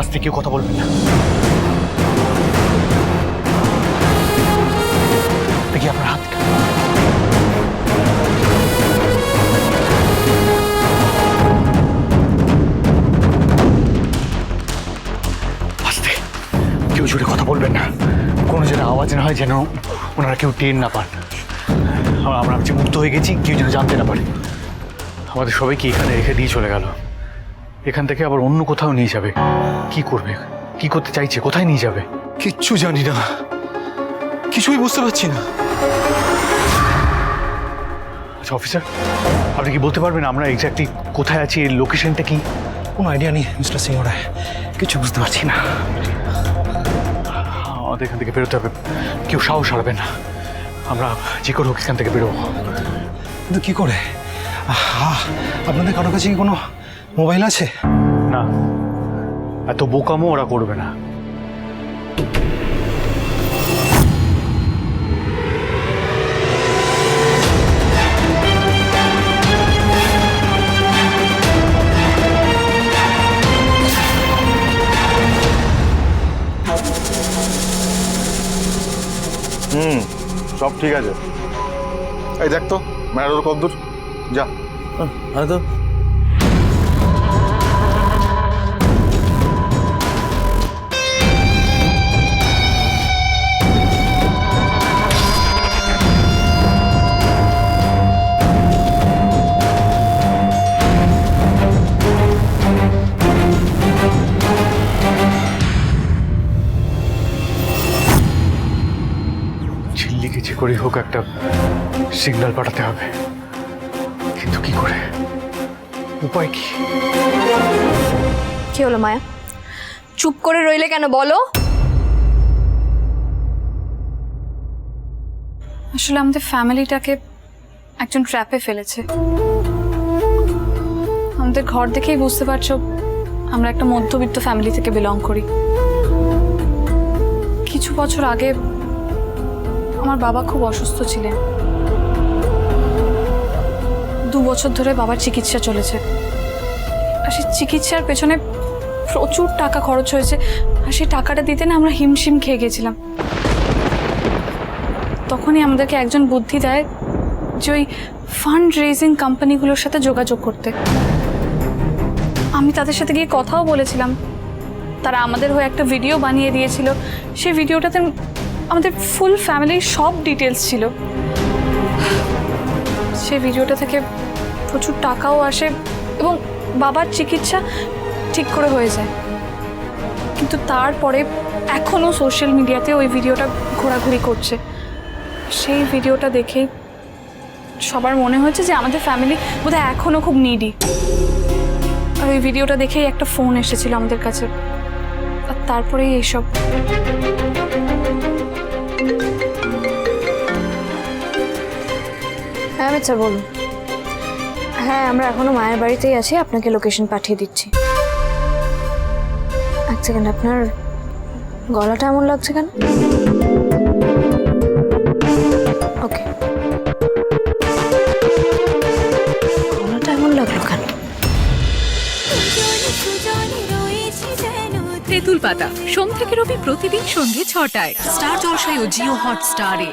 আস্তে কেউ কথা বলবেন না। দেখি আপনার হাতটা আস্তে, কেউ জোরে কথা বলবেন না। কোনো যেন আওয়াজ না হয় যেন ওনারা কেউ টের না পান। আমরা যে মুক্ত হয়ে গেছি, কেউ যেন জানতে না পারে। আমাদের সবাইকে এখানে রেখে দিয়ে চলে গেল। এখান থেকে আবার অন্য কোথাও নিয়ে যাবে। কি করবে? কি করতে চাইছে? কোথায় নিয়ে যাবে? কিচ্ছু জানি না। কিছুই বুঝতে পারছি না। আচ্ছা অফিসার আপনি কি বলতে পারবেন আমরা এক্স্যাক্টলি কোথায় আছি? এর লোকেশনটা কি? কোনো আইডিয়া নেই মিস্টার সিং রায় কিছু বুঝতে পারছি না। আমাদের এখান থেকে বেরোতে হবে। কেউ সাহস হারাবে না। আমরা যে করে হোক এখান থেকে বেরোবো। কিন্তু কী করে? আপনাদের কারও কাছে কি কোনো মোবাইল আছে? না। এত বোকামো ওরা করবে না। হুম সব ঠিক আছে। এই দেখ তো ম্যারাডোর কদ্দূর। যা। হ্যাঁ তো ঝিল্লিকে যে করে হোক একটা সিগন্যাল পাঠাতে হবে। কিন্তু কি করে? উপায় কি? কি হলো মায়া? চুপ করে রইলে কেন বলো? আসলে আমাদের ফ্যামিলিটাকে একজন ট্র্যাপে ফেলেছে। আমাদের ঘর দেখেই বুঝতে পারছ আমরা একটা মধ্যবিত্ত ফ্যামিলি থেকে বিলং করি। কিছু বছর আগে আমার বাবা খুব অসুস্থ ছিলেন। দু বছর ধরে বাবার চিকিৎসা চলেছে। আর সেই চিকিৎসার পেছনে প্রচুর টাকা খরচ হয়েছে। আর সেই টাকাটা দিতে না আমরা হিমশিম খেয়ে গেছিলাম। তখনই আমাদেরকে একজন বুদ্ধি দেয় যে ওই ফান্ড রেজিং কোম্পানিগুলোর সাথে যোগাযোগ করতে। আমি তাদের সাথে গিয়ে কথাও বলেছিলাম। তারা আমাদের হয়ে একটা ভিডিও বানিয়ে দিয়েছিল। সেই ভিডিওটাতে আমাদের ফুল ফ্যামিলির সব ডিটেলস ছিল। সে ভিডিওটা থেকে প্রচুর টাকাও আসে এবং বাবার চিকিৎসা ঠিক করে হয়ে যায়। কিন্তু তারপরে এখনও সোশ্যাল মিডিয়াতে ওই ভিডিওটা ঘোরাঘুরি করছে। সেই ভিডিওটা দেখেই সবার মনে হয়েছে যে আমাদের ফ্যামিলি বোধহয় এখনও খুব নিডি আর ওই ভিডিওটা দেখেই একটা ফোন এসেছিল আমাদের কাছে। আর তারপরেই এইসব। স্যার বলুন। হ্যাঁ আমরা এখনও মায়ের বাড়িতেই আছি, আপনাকে লোকেশন পাঠিয়ে দিচ্ছি। এক সেকেন্ড আপনার গলাটা এমন লাগছে কেন? ওকে গলাটা এমন লাগল কেন? তেঁতুল পাতা সোম থেকে রবি প্রতিদিন সন্ধ্যে ছটায়। স্টার জলসায় ও জিও হটস্টারে।